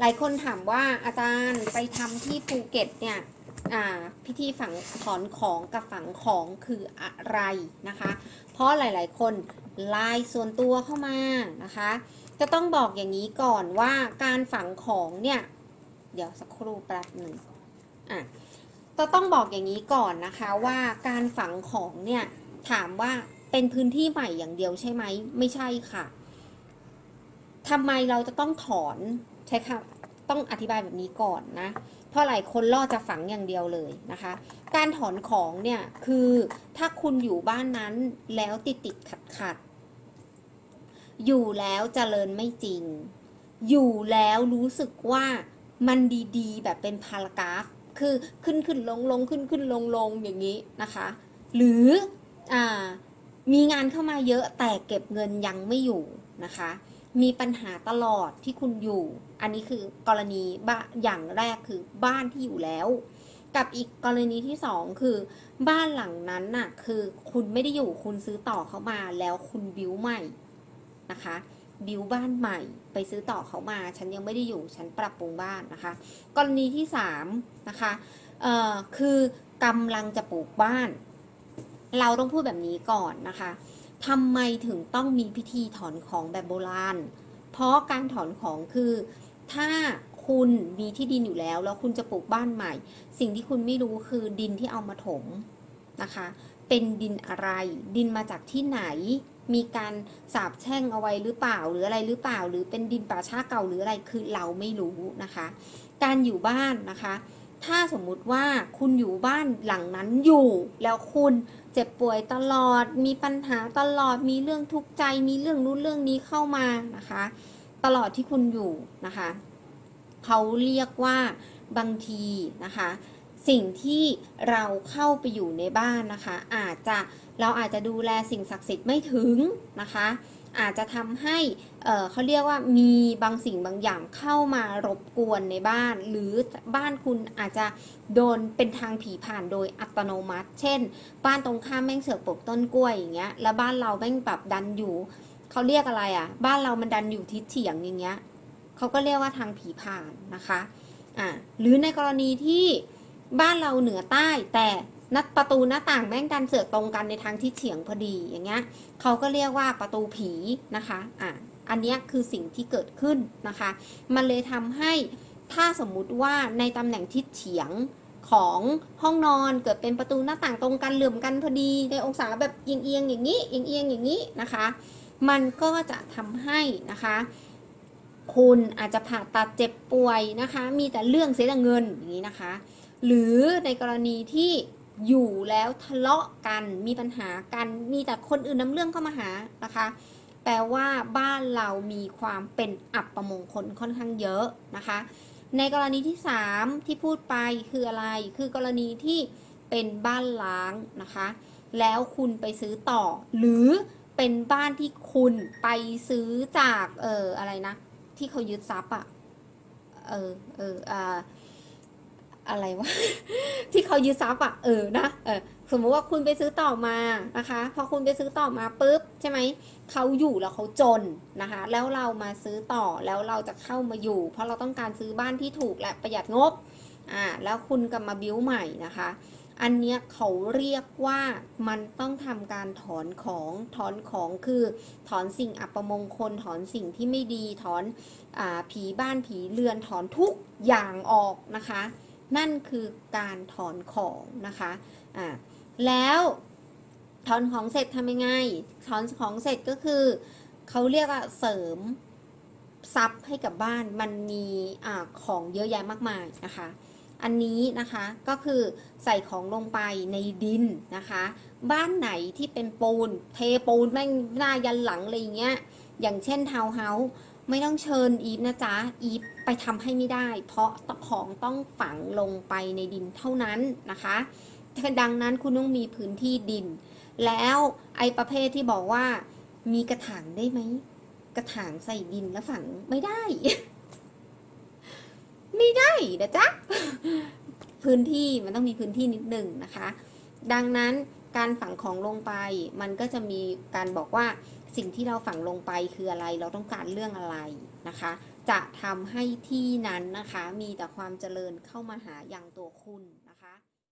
หลายคนถามว่าอาจารย์ไปทำที่ภูเก็ตเนี่ยพิธีฝังถอนของกับฝังของคืออะไรนะคะ เพราะหลาย ๆ คนไลน์ส่วนตัวเข้ามานะคะ จะต้องบอกอย่างนี้ก่อนว่าการฝังของเนี่ย เดี๋ยวสักครู่แป๊บหนึ่งอะจะต้องบอกอย่างนี้ก่อนนะคะว่าการฝังของเนี่ยถามว่าเป็นพื้นที่ใหม่อย่างเดียวใช่ไหมไม่ใช่ค่ะทำไมเราจะต้องถอน ใช่ค่ะต้องอธิบายแบบนี้ก่อนนะ เพราะหลายคนล่อจะฝังอย่างเดียวเลยนะคะ การถอนของเนี่ยคือถ้าคุณอยู่บ้านนั้นแล้วติดติดขัดขัดอยู่แล้วเจริญไม่จริง อยู่แล้วรู้สึกว่ามันดีๆ แบบเป็นพารากราฟ คือขึ้นขึ้นลงลงขึ้นขึ้นลงลงอย่างนี้นะคะ หรืออ่ามีงานเข้ามาเยอะแต่เก็บเงินยังไม่อยู่นะคะ มีปัญหาตลอดที่คุณอยู่ อันนี้คือกรณีบ้าอย่างแรกคือบ้านที่อยู่แล้ว กับอีกกรณีที่สองคือ บ้านหลังนั้นน่ะคือคุณไม่ได้อยู่คุณซื้อต่อเขามาแล้วคุณบิวใหม่นะคะบิวบ้านใหม่ไปซื้อต่อเขามา ฉันยังไม่ได้อยู่ฉันปรับปรุงบ้านนะคะ กรณีที่สามนะคะเอ่อคือกำลังจะปลูกบ้าน เราต้องพูดแบบนี้ก่อนนะคะ ทำไมถึงต้องมีพิธีถอนของแบบโบราณ เพราะการถอนของคือ ถ้าคุณมีที่ดินอยู่แล้ว แล้วคุณจะปลูกบ้านใหม่ สิ่งที่คุณไม่รู้คือดินที่เอามาถมนะคะ เป็นดินอะไร ดินมาจากที่ไหน มีการสาบแช่งเอาไว้หรือเปล่า หรืออะไรหรือเปล่า หรือเป็นดินป่าช้าเก่าหรืออะไรคือเราไม่รู้นะคะ การอยู่บ้านนะคะ ถ้าสมมุติว่าคุณอยู่บ้านหลังนั้นอยู่ แล้วคุณเจ็บป่วยตลอด มีปัญหาตลอด มีเรื่องทุกข์ใจ มีเรื่องนู้นเรื่องนี้เข้ามานะคะ ตลอดที่คุณอยู่นะคะเขาเรียกว่าบางทีนะคะ สิ่งที่เราเข้าไปอยู่ในบ้านนะคะ อาจจะเราอาจจะดูแลสิ่งศักดิ์สิทธิ์ไม่ถึงนะคะ อาจจะทำให้เขาเรียกว่ามีบางสิ่งบางอย่างเข้ามารบกวนในบ้าน หรือบ้านคุณอาจจะโดนเป็นทางผีผ่านโดยอัตโนมัติ เช่น บ้านตรงข้ามแม่งเสือกปลูกต้นกล้วยอย่างเงี้ยแล้วบ้านเราแม่งแบบดันอยู่เขาเรียกอะไรอะ่ะ บ้านเรามันดันอยู่ทิศเฉียงอย่างเงี้ยเขาก็เรียกว่าทางผีผ่านนะคะอ่าหรือในกรณีที่บ้านเราเหนือใต้แต่ นัดประตูหน้าต่างแม่งดันเสือกตรงกันในทางทิศเฉียงพอดีอย่างเงี้ยเขาก็เรียกว่าประตูผีนะคะอ่าอันเนี้ยคือสิ่งที่เกิดขึ้นนะคะ มันเลยทำให้ถ้าสมมุติว่าในตำแหน่งทิศเฉียงของห้องนอนเกิดเป็นประตูหน้าต่างตรงกันเหลื่อมกันพอดีในองศาแบบเอียงๆอย่างนี้เอียงๆอย่างนี้นะคะ มันก็จะทำให้นะคะคุณอาจจะผ่าตัดเจ็บป่วยนะคะ มีแต่เรื่องเสียแต่เงินอย่างนี้นะคะ หรือในกรณีที่ อยู่แล้วทะเลาะกันมีปัญหากันมีแต่คนอื่นนำเรื่องเข้ามาหานะคะ แปลว่าบ้านเรามีความเป็นอับประมงคลค่อนข้างเยอะนะคะ ในกรณีที่ 3 ที่พูดไปคืออะไร คือกรณีที่เป็นบ้านล้างนะคะ แล้วคุณไปซื้อต่อ หรือเป็นบ้านที่คุณไปซื้อจากเอออะไรนะ ที่เขายึดทรัพย์อะเออเอออ่า อะไรวะที่เขายึดทรัพย์อะเออนะเออสมมติว่าคุณไปซื้อต่อมานะคะ พอคุณไปซื้อต่อมาปุ๊บใช่ไหมเขาอยู่แล้วเขาจนนะคะ แล้วเรามาซื้อต่อแล้วเราจะเข้ามาอยู่ เพราะเราต้องการซื้อบ้านที่ถูกและประหยัดงบอ่าแล้วคุณกลับมาบิ้วใหม่นะคะ อันเนี้ยเขาเรียกว่ามันต้องทำการถอนของถอนของคือ ถอนสิ่งอัปมงคลถอนสิ่งที่ไม่ดีถอนอผีบ้านผีเรือนถอนทุกอย่างออกนะคะ นั่นคือการถอนของนะคะอ่าแล้วถอนของเสร็จทำยังไงถอนของเสร็จก็คือเขาเรียกว่าเสริมทรัพย์ให้กับบ้านมันมีอาของเยอะแยะมากมายนะคะ อันนี้นะคะก็คือใส่ของลงไปในดินนะคะ บ้านไหนที่เป็นปูนเทปูนแม่งหน้ายันหลังอะไรอย่างเงี้ย อย่างเช่นทาวน์เฮาส์ไม่ต้องเชิญอีฟนะจ๊ะ อีฟไปทำให้ไม่ได้ เพราะของต้องฝังลงไปในดินเท่านั้นนะคะดังนั้นคุณต้องมีพื้นที่ดิน แล้วไอประเภทที่บอกว่า มีกระถางได้ไหม กระถางใส่ดินแล้วฝังไม่ได้ ไม่ได้นะจ๊ะ พื้นที่มันต้องมีพื้นที่นิดหนึ่งนะคะ ดังนั้นการฝังของลงไปมันก็จะมีการบอกว่า สิ่งที่เราฝังลงไปคืออะไร เราต้องการเรื่องอะไรนะคะ จะทำให้ที่นั้นนะคะ มีแต่ความเจริญเข้ามาหาอย่างตัวคุณ